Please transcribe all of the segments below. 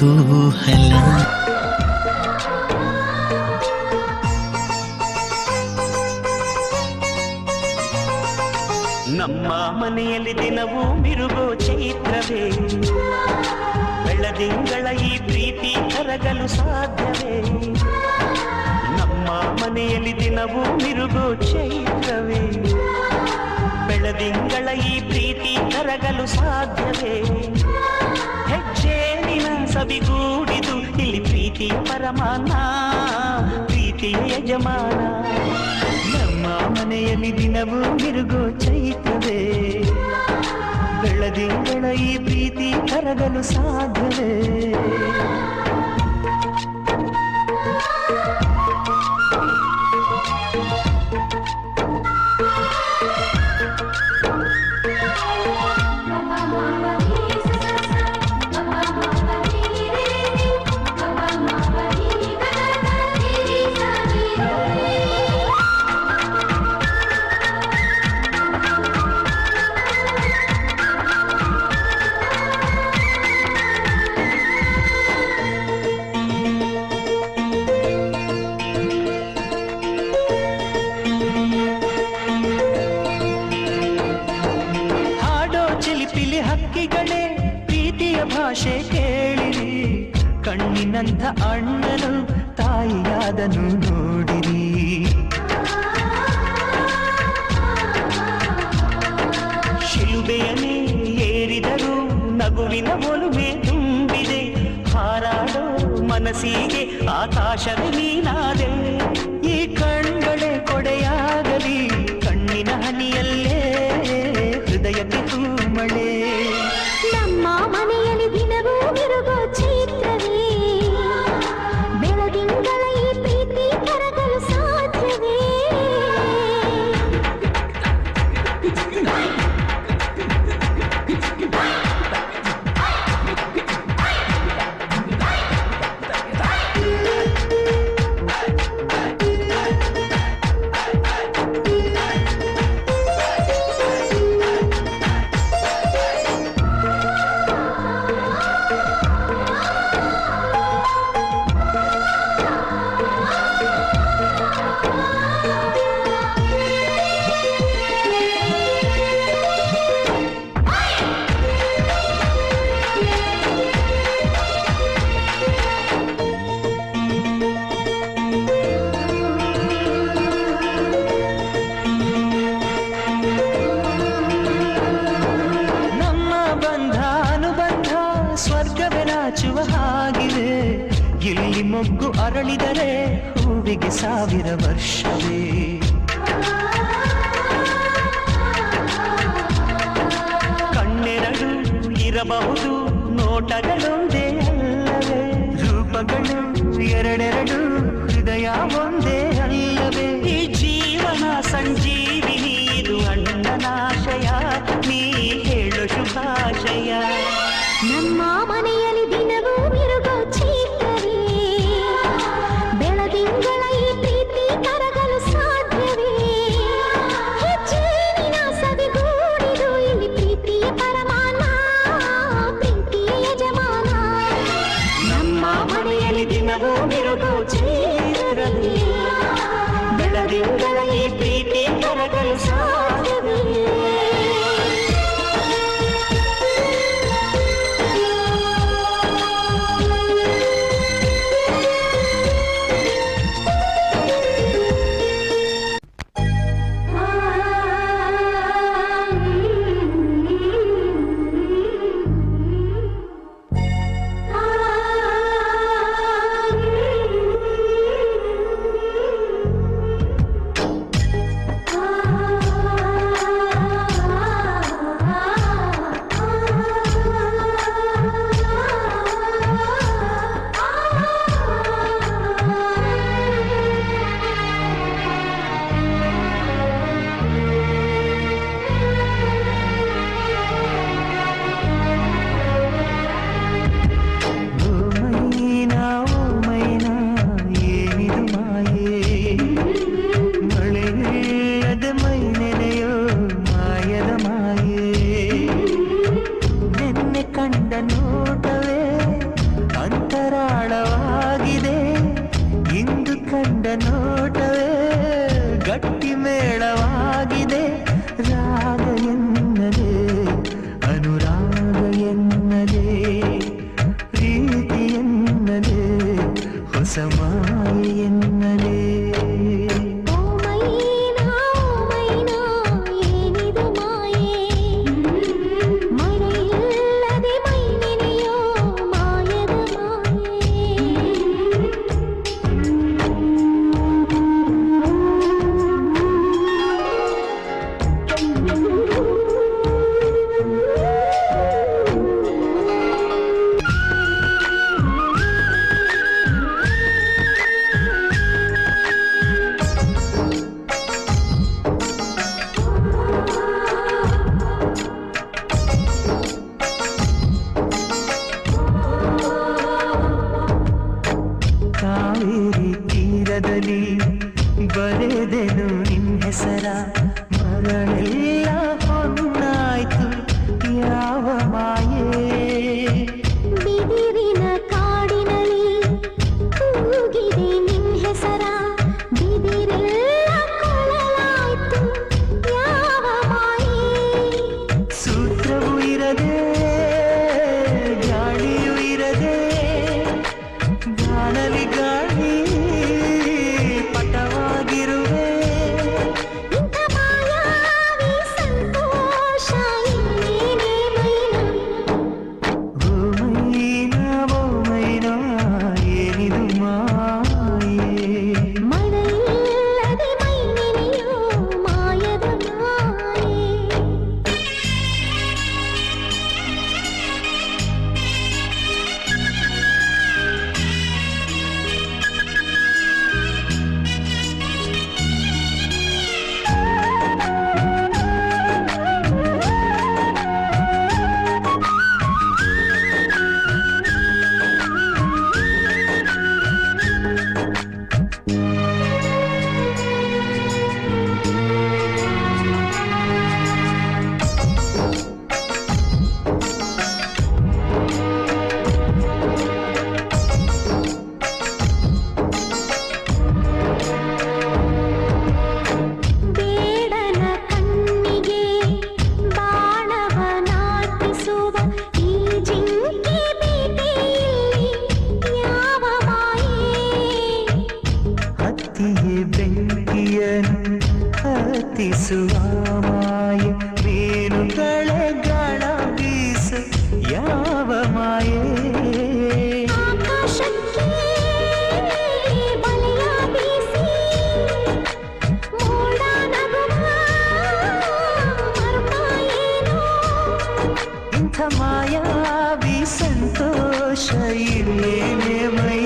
ಕುತೂಹಲ ನಮ್ಮ ಮನೆಯಲ್ಲಿ ದಿನವೂ ಮಿರುಗೋ ಚೈತ್ರವೇ. ಬೆಳದಿಂಗಳ ಈ ಪ್ರೀತಿ ಕರಗಲು ಸಾಧ್ಯವೇ. ನಮ್ಮ ಮನೆಯಲ್ಲಿ ದಿನವೂ ಮಿರುಗೋ ಚೈತ್ರವೇ. ಬೆಳದಿಂಗಳ ಈ ಪ್ರೀತಿ ಕರಗಲು ಸಾಧ್ಯವೇ. ಹೆಜ್ಜೆ ನಿನ ಸವಿಗೂಡಿದು ಇಲ್ಲಿ ಪ್ರೀತಿ ಪರಮಾನ ಪ್ರೀತಿ ಯಜಮಾನ ನಮ್ಮ ಮನೆಯಲ್ಲಿ ದಿನವೂ ಮಿರುಗು ಚೈತವೇ ಬೆಳದಿಂಗಳ ಈ ಪ್ರೀತಿ ಕರಗಲು ಸಾಧ್ಯವೇ నీ నాదే సంతోష ఇల్లేమేమై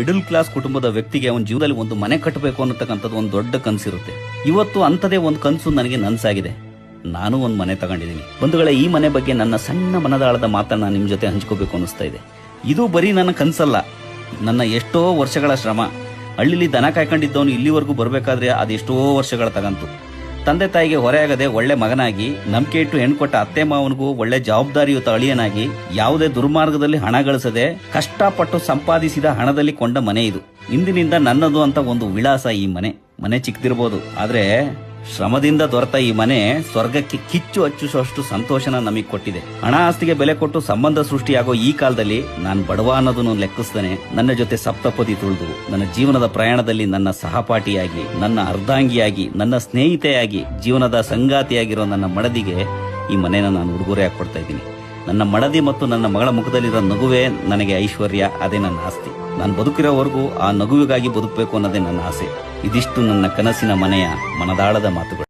ಮಿಡಲ್ ಕ್ಲಾಸ್ ಕುಟುಂಬದ ವ್ಯಕ್ತಿಗೆ ಅವನ ಜೀವನದಲ್ಲಿ ಒಂದು ಮನೆ ಕಟ್ಟಬೇಕು ಅನ್ನತಕ್ಕಂಥದ್ದು ಒಂದು ದೊಡ್ಡ ಕನಸಿರುತ್ತೆ. ಇವತ್ತು ಅಂಥದೇ ಒಂದು ಕನಸು ನನಗೆ ನನಸಾಗಿದೆ. ನಾನು ಒಂದು ಮನೆ ತಗೊಂಡಿದ್ದೀನಿ. ಬಂಧುಗಳೇ, ಈ ಮನೆ ಬಗ್ಗೆ ನನ್ನ ಸಣ್ಣ ಮನದಾಳದ ಮಾತನ್ನ ನಿಮ್ಮ ಜೊತೆ ಹಂಚ್ಕೋಬೇಕು ಅನಿಸ್ತಾ ಇದೆ. ಇದು ಬರೀ ನನ್ನ ಕನಸಲ್ಲ. ನನ್ನ ಎಷ್ಟೋ ವರ್ಷಗಳ ಶ್ರಮ. ಹಳ್ಳಿಲಿ ದನ ಕಾಯ್ಕೊಂಡಿದ್ದವನು ಇಲ್ಲಿವರೆಗೂ ಬರಬೇಕಾದ್ರೆ ಅದೆಷ್ಟೋ ವರ್ಷಗಳ ತಗಂತು. ತಂದೆ ತಾಯಿಗೆ ಹೊರೆಯಾಗದೆ ಒಳ್ಳೆ ಮಗನಾಗಿ, ನಂಬಿಕೆ ಇಟ್ಟು ಹೆಣ್ಕೊಟ್ಟ ಅತ್ತೆ ಮಾವನಿಗೂ ಒಳ್ಳೆ ಜವಾಬ್ದಾರಿಯುತ ಅಳಿಯನಾಗಿ, ಯಾವುದೇ ದುರ್ಮಾರ್ಗದಲ್ಲಿ ಹಣ ಗಳಿಸದೆ, ಕಷ್ಟಪಟ್ಟು ಸಂಪಾದಿಸಿದ ಹಣದಲ್ಲಿ ಕೊಂಡ ಮನೆ ಇದು. ಇಂದಿನಿಂದ ನನ್ನದು ಅಂತ ಒಂದು ವಿಳಾಸ ಈ ಮನೆ. ಮನೆ ಚಿಕ್ಕದಿರ್ಬೋದು. ಆದ್ರೆ ಶ್ರಮದಿಂದ ದೊರೆತ ಈ ಮನೆ ಸ್ವರ್ಗಕ್ಕೆ ಕಿಚ್ಚು ಹಚ್ಚಿಸುವಷ್ಟು ಸಂತೋಷನ ನಮಗೆ ಕೊಟ್ಟಿದೆ. ಹಣ ಆಸ್ತಿಗೆ ಬೆಲೆ ಕೊಟ್ಟು ಸಂಬಂಧ ಸೃಷ್ಟಿಯಾಗೋ ಈ ಕಾಲದಲ್ಲಿ ನಾನು ಬಡವ ಅನ್ನೋದನ್ನು ಲೆಕ್ಕಿಸ್ತಾನೆ. ನನ್ನ ಜೊತೆ ಸಪ್ತಪದಿ ತುಳಿದು, ನನ್ನ ಜೀವನದ ಪ್ರಯಾಣದಲ್ಲಿ ನನ್ನ ಸಹಪಾಠಿಯಾಗಿ, ನನ್ನ ಅರ್ಧಾಂಗಿಯಾಗಿ, ನನ್ನ ಸ್ನೇಹಿತೆಯಾಗಿ, ಜೀವನದ ಸಂಗಾತಿಯಾಗಿರೋ ನನ್ನ ಮಡದಿಗೆ ಈ ಮನೆನ ನಾನು ಉಡುಗೊರೆಯಾಗಿ ಕೊಡ್ತಾ ಇದ್ದೀನಿ. ನನ್ನ ಮಡದಿ ಮತ್ತು ನನ್ನ ಮಗಳ ಮುಖದಲ್ಲಿರೋ ನಗುವೇ ನನಗೆ ಐಶ್ವರ್ಯ, ಅದೇ ನನ್ನ ಆಸ್ತಿ. ನಾನು ಬದುಕಿರೋವರೆಗೂ ಆ ನಗುವಿಗಾಗಿ ಬದುಕಬೇಕು ಅನ್ನೋದೇ ನನ್ನ ಆಸೆ. ಇದಿಷ್ಟು ನನ್ನ ಕನಸಿನ ಮನೆಯ ಮನದಾಳದ ಮಾತುಗಳು.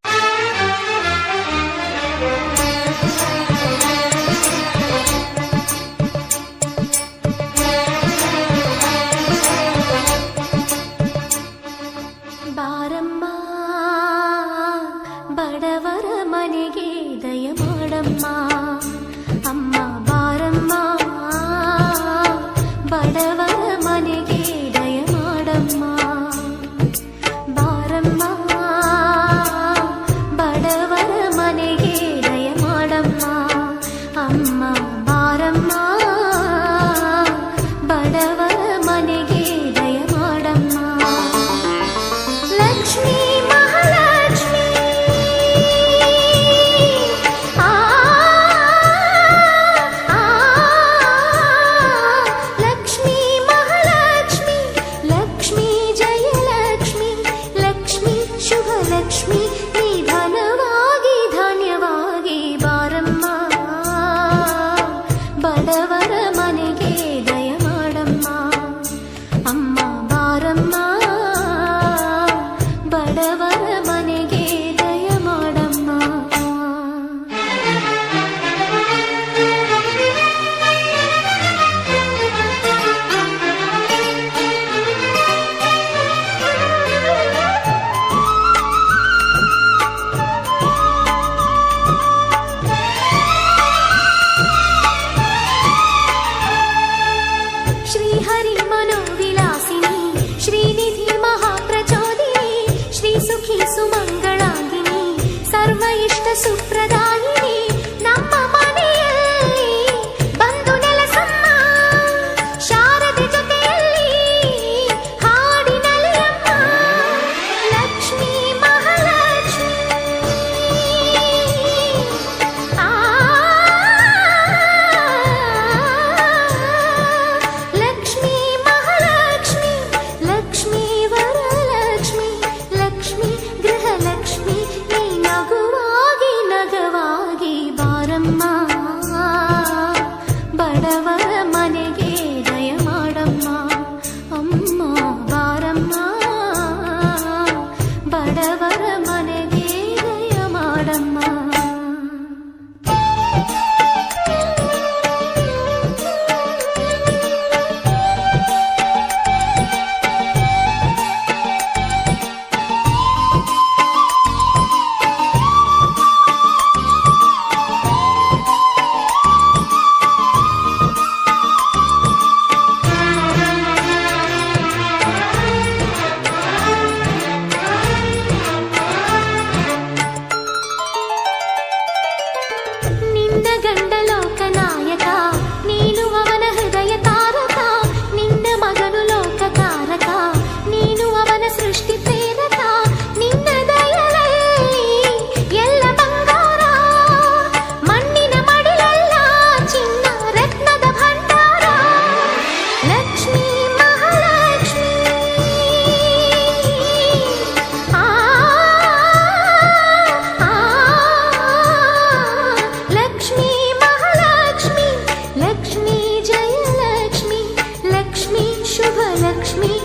लक्ष्मी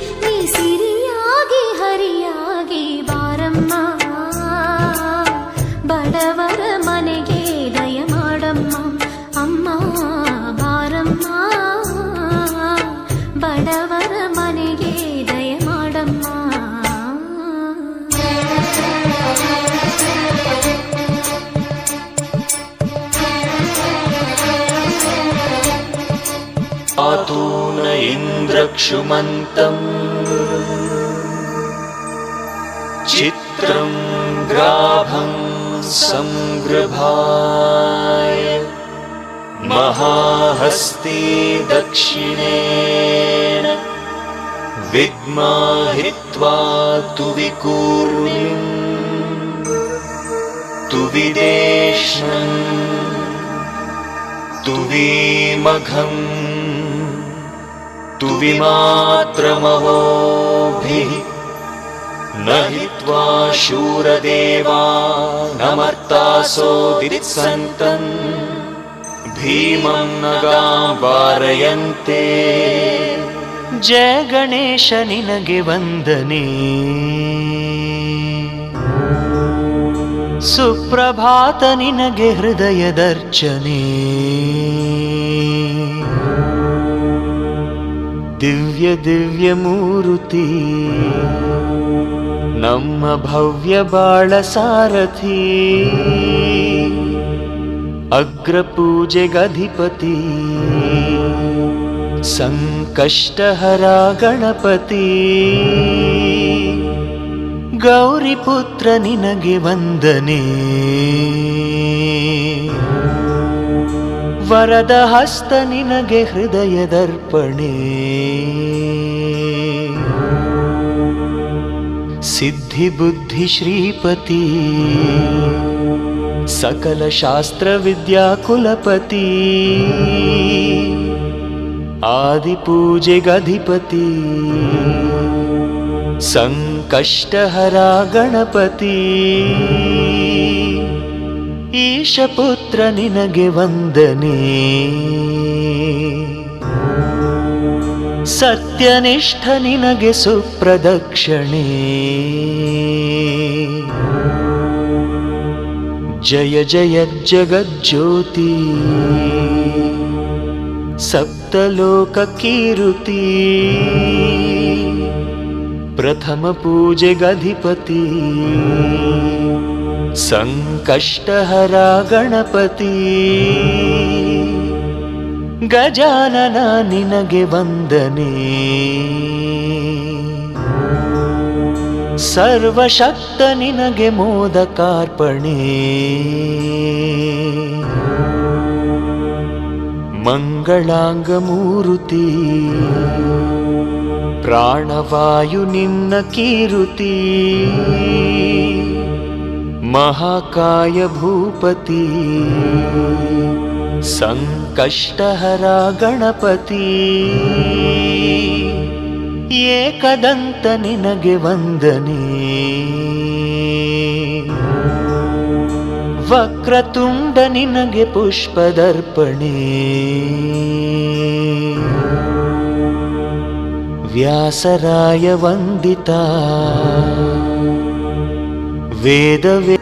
इन्द्रक्षुमन्तम् चित्रं ग्राभं सङ्गृभाय महाहस्ते विद्माहित्वा तु विकूर्मिम् तुविदेष्णन् तु विमात्रमवोभिः न हि त्वा शूरदेवा नमर्तासो दित्सन्तम् दित्सन्त भीमं न वारयन्ते। जय गणेश निनगे वन्दने। सुप्रभातनिन गे हृदयदर्चने। ದಿವ್ಯ ದಿವ್ಯ ಮೂರುತಿ. ನಮ್ಮ ಭವ್ಯ ಬಾಳ ಸಾರಥಿ. ಅಗ್ರಪೂಜೆಗಧಿಪತಿ ಸಂಕಷ್ಟಹರ ಗಣಪತಿ. ಗೌರಿಪುತ್ರ ನಿನಗೆ ವಂದನೆ. ವರದ ಹಸ್ತ ನಿನಗೆ ಹೃದಯದರ್ಪಣೆ ಸಿದ್ಧಿ ಬುದ್ಧಿ ಶ್ರೀಪತಿ ಸಕಲ ಶಾಸ್ತ್ರ ವಿದ್ಯಾ ಕುಲಪತಿ ಆದಿಪೂಜೆಗಧಿಪತಿ ಸಂಕಷ್ಟಹರ ಗಣಪತಿ. ಈಶಪುತ್ರ ನಿನಗೆ ವಂದನೆ. ಸತ್ಯನಿಷ್ಠ ನಿನಗೆ ಸುಪ್ರದಕ್ಷಿಣೆ. ಜಯ ಜಯ ಜಗಜ್ಯೋತಿ. ಸಪ್ತಲೋಕ ಕೀರುತಿ. ಪ್ರಥಮ ಪೂಜೆಗಧಿಪತಿ ಸಂಕಷ್ಟಹರ ಗಣಪತಿ ಗಜಾನನ ನಿನಗೆ ವಂದನೆ. ಸರ್ವಶಕ್ತ ನಿನಗೆ ಮೋದಕಾರ್ಪಣೆ. ಮಂಗಳಾಂಗಮೂರುತಿ ಪ್ರಾಣವಾಯು ನಿನ್ನ ಕೀರುತಿ. ಮಹಾಕಾಯ ಭೂಪತಿ ಸಂಕಷ್ಟಹರ ಗಣಪತಿ ಏಕದಂತ ನಿನಗೆ ವಂದನೆ. ವಕ್ರತುಂಡ ನಿನಗೆ ಪುಷ್ಪದರ್ಪಣೆ. ವ್ಯಾಸರಾಯ ವಂದಿತ ವೇದವೇ